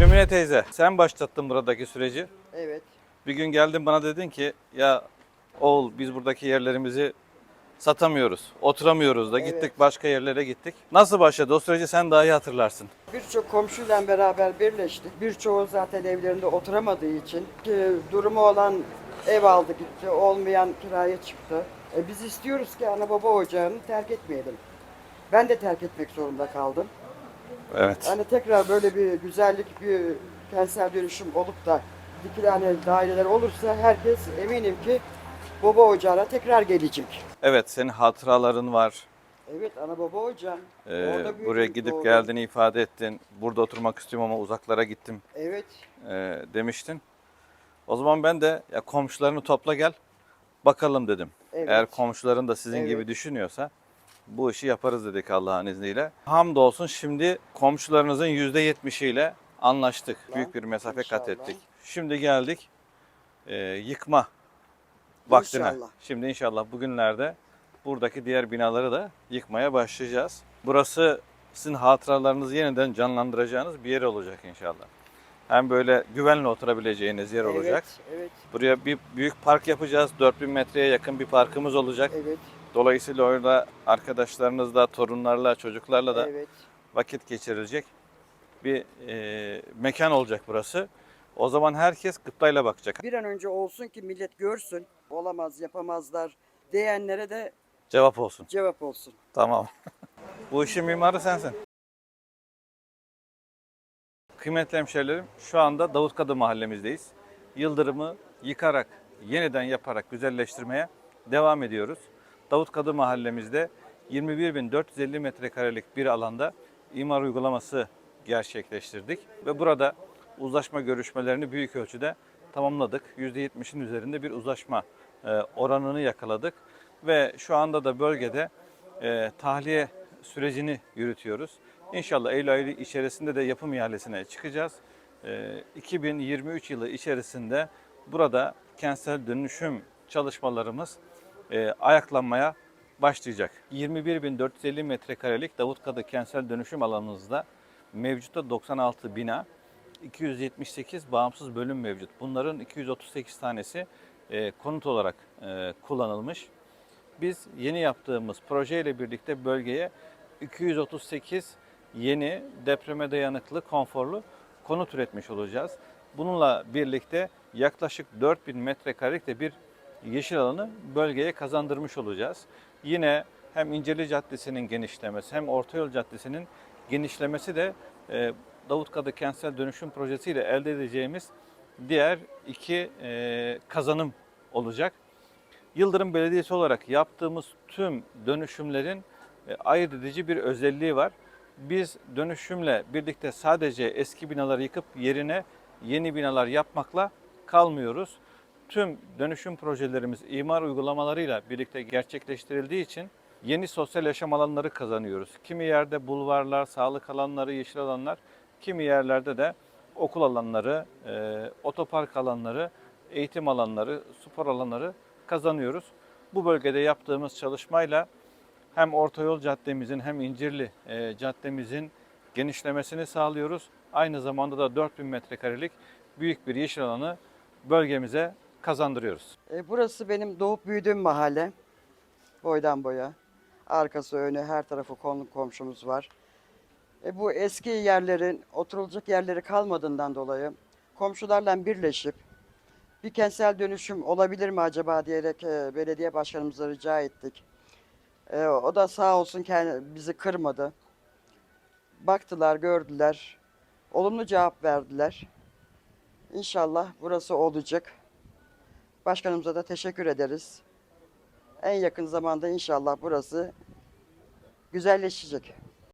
Mümine teyze sen başlattın buradaki süreci. Evet. Bir gün geldin bana dedin ki ya oğul biz buradaki yerlerimizi satamıyoruz. Oturamıyoruz da Evet. gittik başka yerlere gittik. Nasıl başladı o süreci sen daha iyi hatırlarsın. Birçok komşuyla beraber birleştik. Birçoğu zaten evlerinde oturamadığı için ki durumu olan ev aldı gitti, olmayan kiraya çıktı. E biz istiyoruz ki ana baba ocağını terk etmeyelim. Ben de terk etmek zorunda kaldım. Evet. Hani tekrar böyle bir güzellik, bir kentsel dönüşüm olup da dikilen ev daireler olursa herkes eminim ki baba ocağına tekrar gelecek. Evet senin hatıraların var. Evet ana baba ocağı. Ee, Orada büyüdüm, buraya gidip doğdum. geldiğini ifade ettin. Burada oturmak istiyorum ama uzaklara gittim Evet. e, demiştin. O zaman ben de ya komşularını topla gel bakalım dedim. Evet. Eğer komşuların da sizin Evet. gibi düşünüyorsa bu işi yaparız dedik Allah'ın izniyle. Hamdolsun şimdi komşularınızın %70'iyle anlaştık. Lan, Büyük bir mesafe kat ettik. Şimdi geldik e, yıkma vaktine. İnşallah. Şimdi inşallah bugünlerde buradaki diğer binaları da yıkmaya başlayacağız. Burası sizin hatıralarınızı yeniden canlandıracağınız bir yer olacak inşallah. Hem böyle güvenle oturabileceğiniz yer olacak. Evet, evet, Buraya bir büyük park yapacağız. 4000 metreye yakın bir parkımız olacak. evet, Dolayısıyla orada arkadaşlarınızla, torunlarla, çocuklarla da evet. vakit geçirilecek bir e, mekan olacak burası. O zaman herkes gıptayla bakacak. Bir an önce olsun ki millet görsün. Olamaz, yapamazlar diyenlere de Cevap olsun. cevap olsun. Tamam. Bu işin mimarı sensin. Kıymetli hemşehrilerim, şu anda Davutkadı mahallemizdeyiz. Yıldırımı yıkarak, yeniden yaparak güzelleştirmeye devam ediyoruz. Davutkadı mahallemizde 21.450 metrekarelik bir alanda imar uygulaması gerçekleştirdik. Ve burada uzlaşma görüşmelerini büyük ölçüde tamamladık. %70'in üzerinde bir uzlaşma e, oranını yakaladık. Ve şu anda da bölgede e, tahliye sürecini yürütüyoruz. İnşallah Eylül ayı içerisinde de yapım ihalesine çıkacağız. E, 2023 yılı içerisinde burada kentsel dönüşüm çalışmalarımız e, ayaklanmaya başlayacak. 21.450 metrekarelik Davutkadı kentsel dönüşüm alanımızda mevcutta 96 bina, 278 bağımsız bölüm mevcut. Bunların 238 tanesi e, konut olarak e, kullanılmış. Biz yeni yaptığımız projeyle birlikte bölgeye 238 yeni depreme dayanıklı, konforlu konut üretmiş olacağız. Bununla birlikte yaklaşık 4000 metrekarelik de bir yeşil alanı bölgeye kazandırmış olacağız. Yine hem İnceli Caddesi'nin genişlemesi hem Ortayol Caddesi'nin genişlemesi de e, Davutkadı Kentsel Dönüşüm Projesi ile elde edeceğimiz diğer iki e, kazanım olacak. Yıldırım Belediyesi olarak yaptığımız tüm dönüşümlerin e, ayırt edici bir özelliği var. Biz dönüşümle birlikte sadece eski binaları yıkıp yerine yeni binalar yapmakla kalmıyoruz. Tüm dönüşüm projelerimiz imar uygulamalarıyla birlikte gerçekleştirildiği için yeni sosyal yaşam alanları kazanıyoruz. Kimi yerde bulvarlar, sağlık alanları, yeşil alanlar, kimi yerlerde de okul alanları, e, otopark alanları, eğitim alanları, spor alanları kazanıyoruz. Bu bölgede yaptığımız çalışmayla hem Ortayol Caddemizin hem İncirli e, Caddemizin genişlemesini sağlıyoruz. Aynı zamanda da 4000 metrekarelik büyük bir yeşil alanı bölgemize kazandırıyoruz. E, burası benim doğup büyüdüğüm mahalle. Boydan boya. Arkası önü her tarafı konuk komşumuz var. E, bu eski yerlerin oturulacak yerleri kalmadığından dolayı komşularla birleşip bir kentsel dönüşüm olabilir mi acaba diyerek e, belediye başkanımıza rica ettik. E, o da sağ olsun kendi, bizi kırmadı. Baktılar, gördüler. Olumlu cevap verdiler. İnşallah burası olacak. Başkanımıza da teşekkür ederiz. En yakın zamanda inşallah burası güzelleşecek.